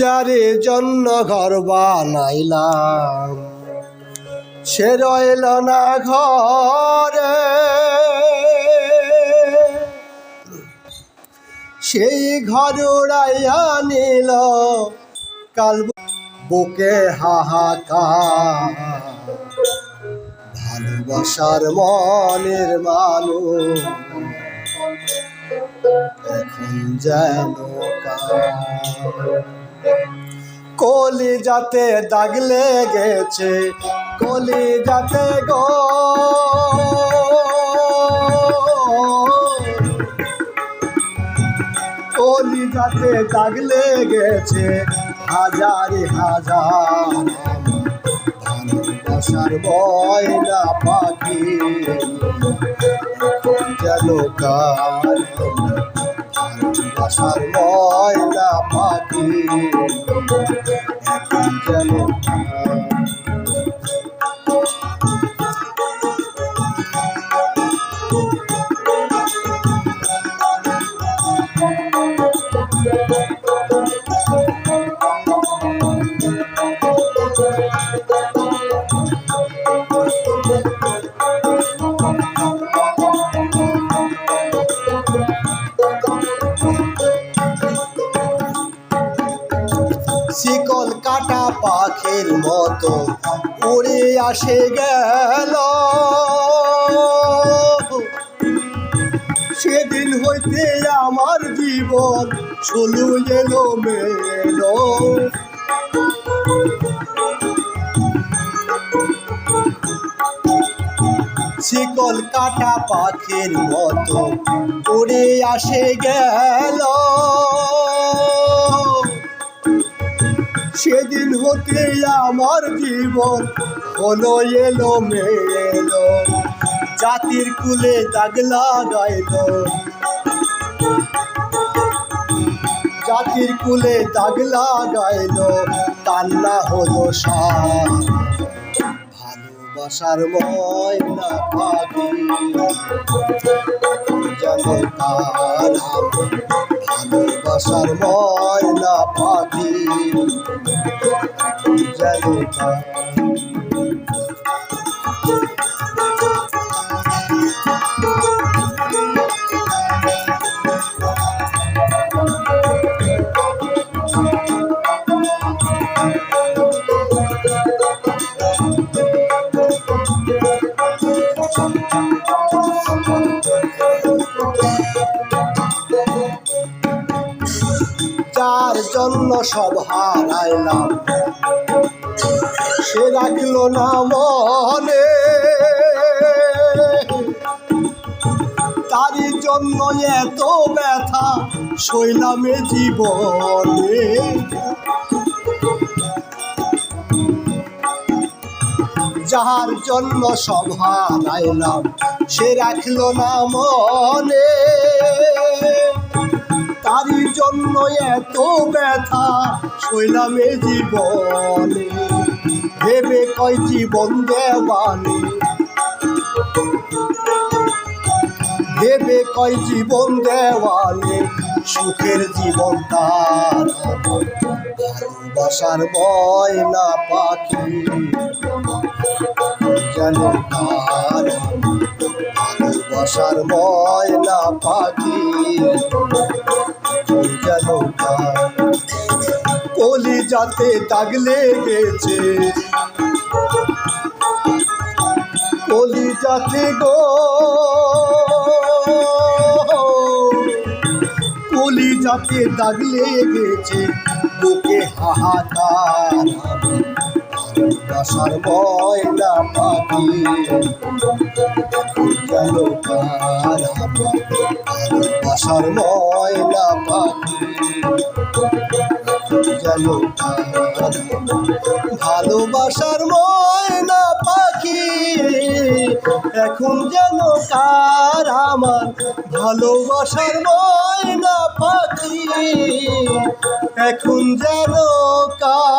যারে জন্য ঘর বানাইলাম, সে রইল না ঘরে। সেই ঘর উড়াইয়া নিল কাল বুকে হাহাকার। ভালোবাসার মনের মানুষ এখন যেন কলি। যাতে দাগ লেগেছে কলি যাতে গো। কলি যাতে দাগ লেগেছে, হাজার হাজার ভালোবাসার ময়না পাখি। যেন কার ভালোবাসার ময়লা পাখি যেন কার শিকল কাটা পাখির মতো উড়ে আসে গেল। সেদিন হইতে আমার জীবন চলু এলো মেলো। শিকল কাটা পাখির মতো উড়ে আসে গেল। সেদিন হতে আমার জীবন হলো এলো মেলো জাতির কুলে দাগ লাগাইল জাতির কুলে দাগ লাগাইল কান্না হলো সার। ভালোবাসার ময়না পাখি যেন তার ভালোবাসার ময়না পাখি যেন তার জন্য সব হারাইলাম। সে রাখল না মনে। তারই জন্য এত ব্যথা শৈলামে জীবনে। যাহার জন্য সব হারাইলাম, সে রাখল না মনে। তারই জন্য এত ব্যথা শৈলামে জীবনে। ভেবে কয় জীবন দেবানে ভেবে কয় জীবন দেওয়ানে, সুখের জীবন তার ভালোবাসার ময়না পাখি, যেন তার ভালোবাসার ময়না পাখি। কলি যাতে দাগ লেগেছে। কলি যাতে গো। কলি যাতে দাগ লেগেছে। বুকে হাহাকার। ভালোবাসার ময়না পাখি। যেন কার ভালোবাসার ময়না পাখি। যেন কার ভালোবাসার ময়না পাখি। এখন যেন কার আমার ভালোবাসার ময়না পাখি। এখন যেন